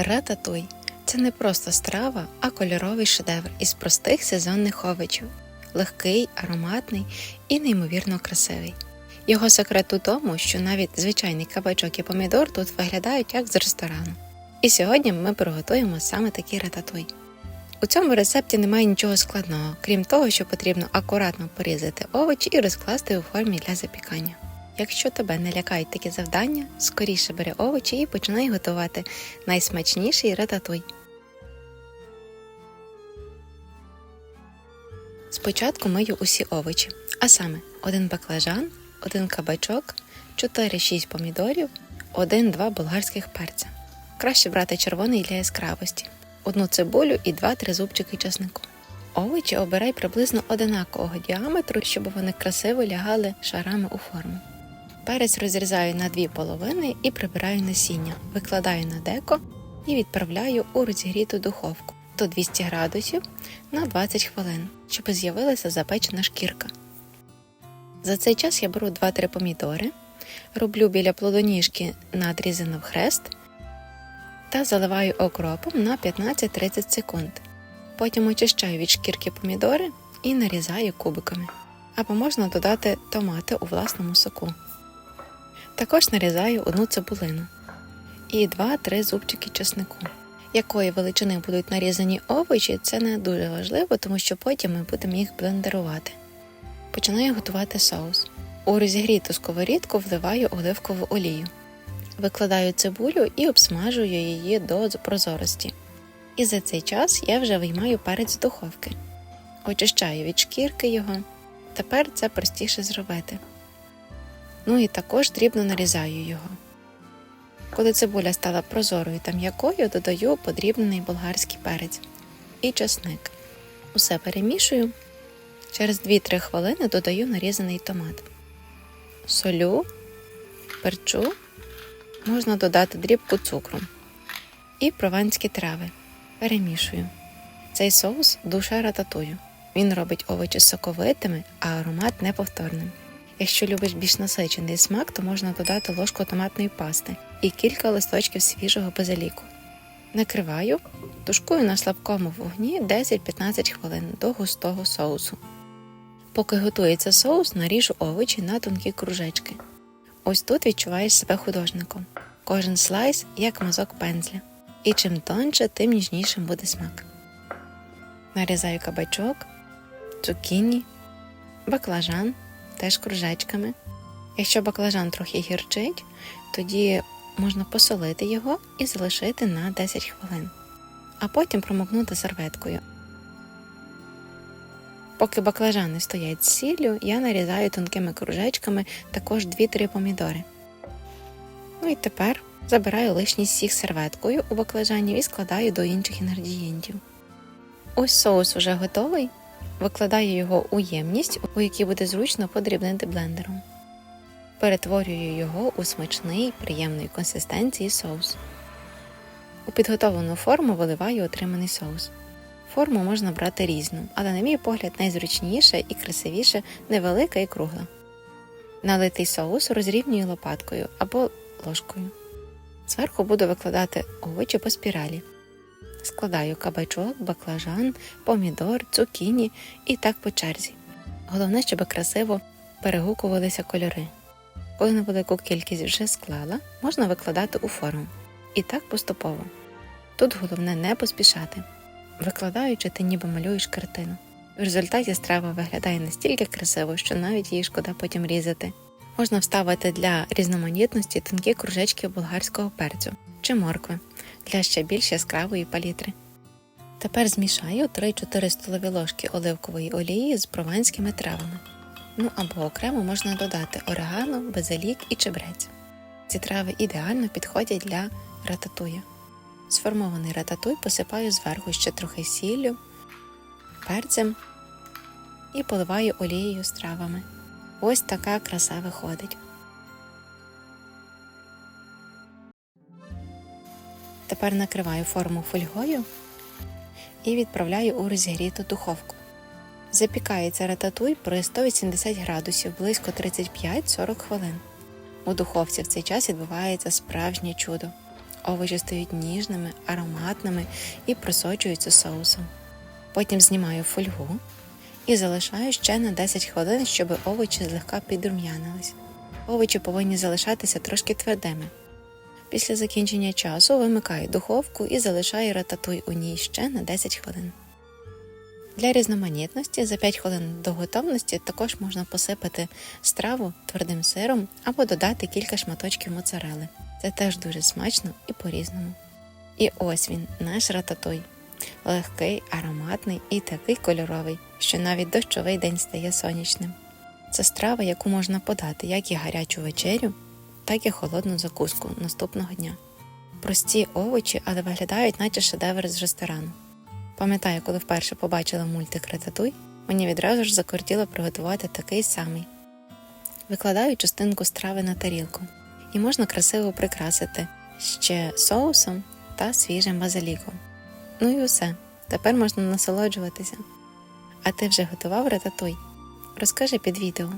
Рататуй це не просто страва, а кольоровий шедевр із простих сезонних овочів. Легкий, ароматний і неймовірно красивий. Його секрет у тому, що навіть звичайний кабачок і помідор тут виглядають як з ресторану. І сьогодні ми приготуємо саме такий рататуй. У цьому рецепті немає нічого складного, крім того, що потрібно акуратно порізати овочі і розкласти у формі для запікання. Якщо тебе не лякають такі завдання, скоріше бери овочі і починай готувати найсмачніший рататуй. Спочатку мию усі овочі, а саме один баклажан, один кабачок, 4-6 помідорів, 1-2 болгарських перця. Краще брати червоний для яскравості, одну цибулю і 2-3 зубчики часнику. Овочі обирай приблизно одинакового діаметру, щоб вони красиво лягали шарами у форму. Перець розрізаю на дві половини і прибираю насіння, викладаю на деко і відправляю у розігріту духовку до 200 градусів на 20 хвилин, щоб з'явилася запечена шкірка. За цей час я беру 2-3 помідори, роблю біля плодоніжки надрізано в хрест та заливаю окропом на 15-30 секунд. Потім очищаю від шкірки помідори і нарізаю кубиками. Або можна додати томати у власному соку. Також нарізаю одну цибулину і 2-3 зубчики чеснику. Якої величини будуть нарізані овочі, це не дуже важливо, тому що потім ми будемо їх блендерувати. Починаю готувати соус. У розігріту сковорідку вливаю оливкову олію. Викладаю цибулю і обсмажую її до прозорості. І за цей час я вже виймаю перець з духовки. Очищаю від шкірки його. Тепер це простіше зробити. Ну і також дрібно нарізаю його. Коли цибуля стала прозорою та м'якою, додаю подрібнений болгарський перець і чесник. Усе перемішую. Через 2-3 хвилини додаю нарізаний томат. Солю, перчу, можна додати дрібку цукру і прованські трави. Перемішую. Цей соус душа рататую. Він робить овочі соковитими, а аромат неповторним. Якщо любиш більш насичений смак, то можна додати ложку томатної пасти і кілька листочків свіжого базиліку. Накриваю, тушкую на слабкому вогні 10-15 хвилин до густого соусу. Поки готується соус, наріжу овочі на тонкі кружечки. Ось тут відчуваєш себе художником. Кожен слайс як мазок пензля. І чим тонше, тим ніжнішим буде смак. Нарізаю кабачок, цукіні, баклажан теж кружечками. Якщо баклажан трохи гірчить, тоді можна посолити його і залишити на 10 хвилин, а потім промокнути серветкою. Поки баклажани стоять з сіллю, я нарізаю тонкими кружечками також 2-3 помідори. Ну і тепер забираю лишній сік серветкою у баклажанів і складаю до інших інгредієнтів. Ось соус уже готовий. Викладаю його у ємність, у якій буде зручно подрібнити блендером. Перетворюю його у смачний, приємної консистенції соус. У підготовлену форму виливаю отриманий соус. Форму можна брати різну, але, на мій погляд, найзручніше і красивіше невелика і кругла. Налитий соус розрівнюю лопаткою або ложкою. Зверху буду викладати овочі по спіралі. Складаю кабачок, баклажан, помідор, цукіні і так по черзі. Головне, щоб красиво перегукувалися кольори. Коли невелику кількість вже склала, можна викладати у форму. І так поступово. Тут головне не поспішати. Викладаючи, ти ніби малюєш картину. В результаті страва виглядає настільки красиво, що навіть її шкода потім різати. Можна вставити для різноманітності тонкі кружечки болгарського перцю чи моркви для ще більш яскравої палітри. Тепер змішаю 3-4 столові ложки оливкової олії з прованськими травами. Ну або окремо можна додати орегано, базилік і чебрець. Ці трави ідеально підходять для рататуя. Сформований рататуй посипаю зверху ще трохи сіллю, перцем і поливаю олією з травами. Ось така краса виходить. Тепер накриваю форму фольгою і відправляю у розігріту духовку. Запікається рататуй при 180 градусів близько 35-40 хвилин. У духовці в цей час відбувається справжнє чудо. Овочі стають ніжними, ароматними і просочуються соусом. Потім знімаю фольгу і залишаю ще на 10 хвилин, щоб овочі злегка підрум'янились. Овочі повинні залишатися трошки твердими. Після закінчення часу вимикаю духовку і залишаю рататуй у ній ще на 10 хвилин. Для різноманітності за 5 хвилин до готовності також можна посипати страву твердим сиром або додати кілька шматочків моцарели. Це теж дуже смачно і по-різному. І ось він, наш рататуй. Легкий, ароматний і такий кольоровий, що навіть дощовий день стає сонячним. Це страва, яку можна подати як і гарячу вечерю, так і холодну закуску наступного дня. Прості овочі, але виглядають, наче шедевр з ресторану. Пам'ятаю, коли вперше побачила мультик Рататуй, мені відразу ж закортіло приготувати такий самий. Викладаю частинку страви на тарілку, і можна красиво прикрасити ще соусом та свіжим базиліком. Ну і усе. Тепер можна насолоджуватися. А ти вже готував рататуй? Розкажи під відео.